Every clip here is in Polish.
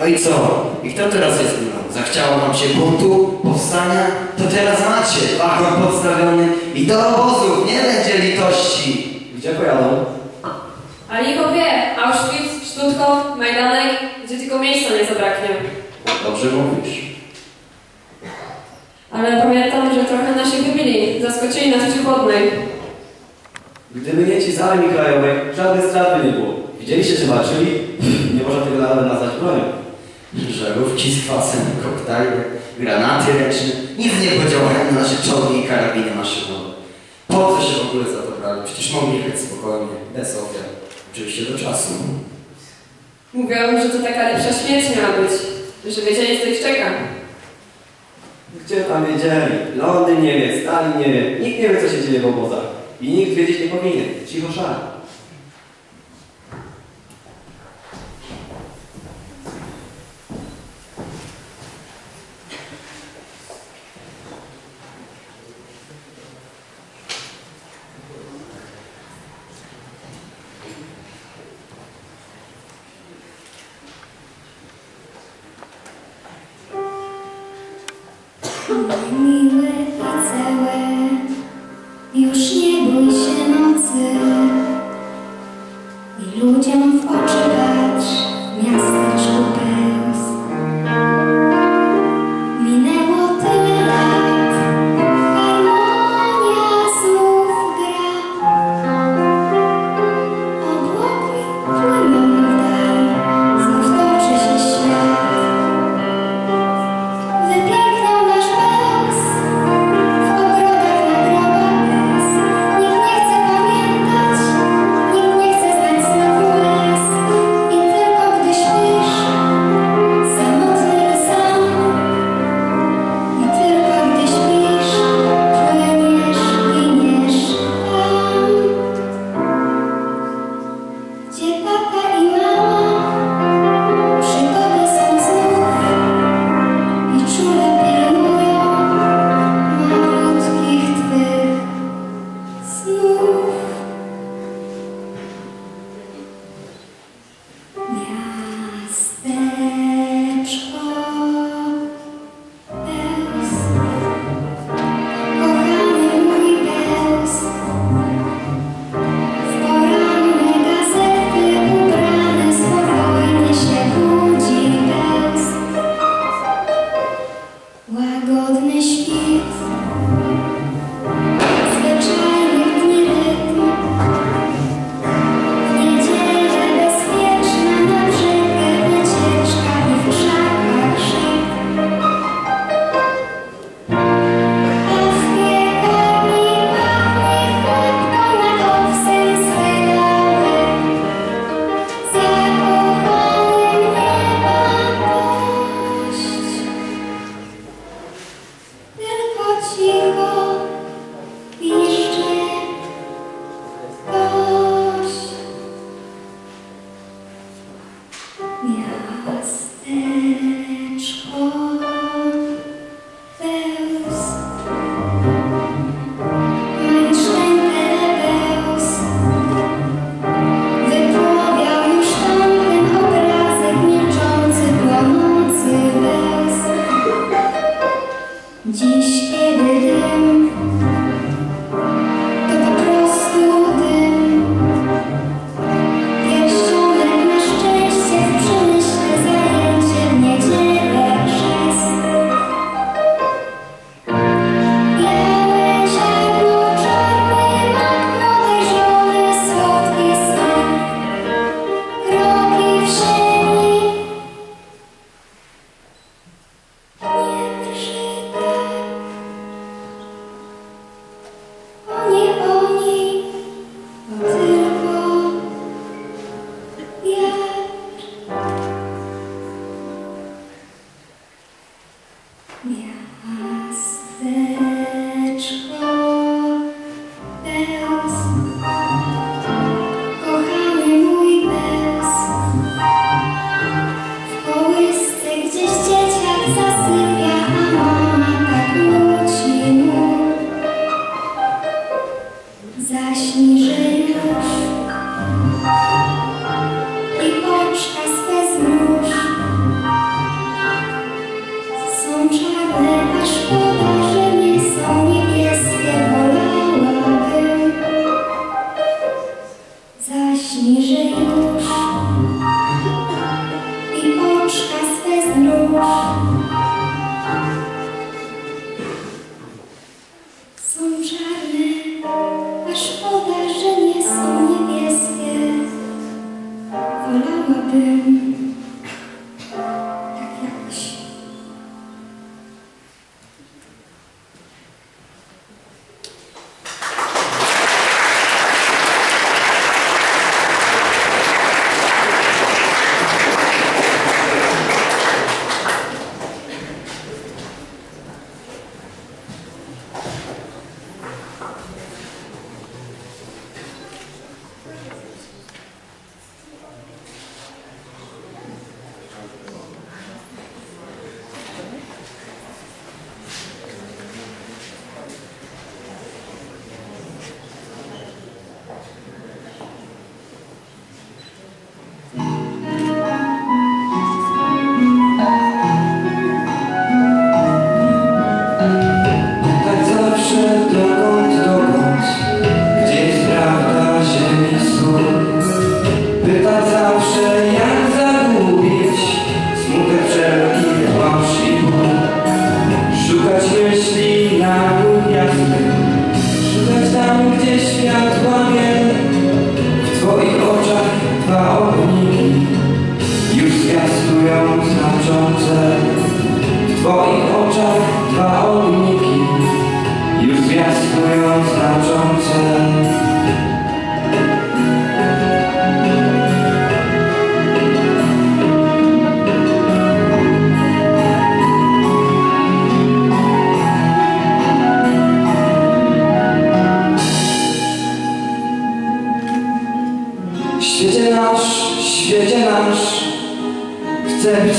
No i co? I kto teraz jest mną? Zachciało nam się buntu, powstania? To teraz macie, wachor podstawiony i do obozów nie będzie litości. Gdzie pojadą? A licho wie, Auschwitz, Stutthof, Majdanek, gdzie tylko miejsca nie zabraknie. Dobrze mówisz. Ale pamiętam, że trochę nasi wybili, zaskoczyli nas przy Chłodnej. Gdyby nie ci z Armii Krajowej, żadnych strat by nie było. Widzieliście, czy walczyli? Nie można tego nawet nazwać bronią. Żarówki z kwasem, koktajle, granaty ręczne. Nic nie podziałają na nasze czołgi i karabiny maszynowe. Po co się w ogóle za to brali? Przecież mogli jechać spokojnie, bez ofiar. Oczywiście do czasu. Mówiłam, że to taka lepsza śmierć miała być, że wiedzieli, co ich czeka. Gdzie tam wiedzieli? Londyn nie wie, Stalin nie wie, nikt nie wie, co się dzieje w obozach. I nikt wiedzieć nie powinien. Cicho szar. Miłe i całe, już nie bój się nocy. I ludziom w oczy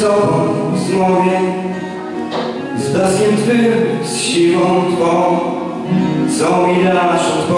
z Tobą, z z blaskiem Twym, z siłą Twą, co mi dasz od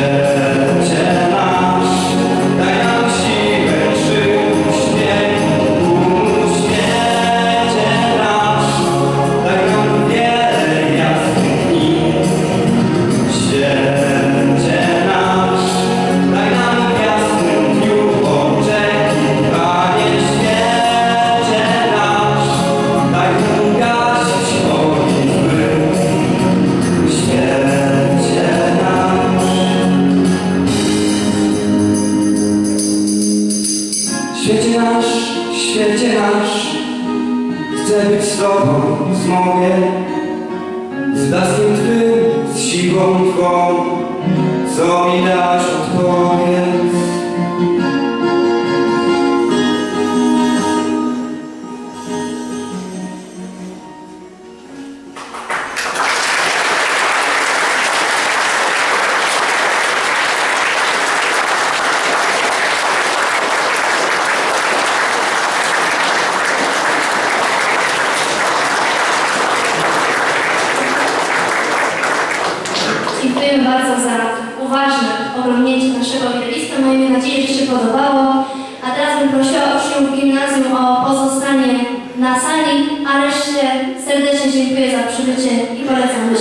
Yeah. z blaskiem Twym, z siłą Twą, co mi dasz na sali, a reszcie serdecznie dziękuję za przybycie i polecam do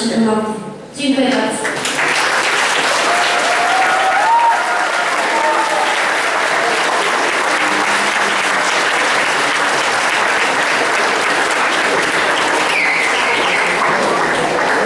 Dziękuję bardzo.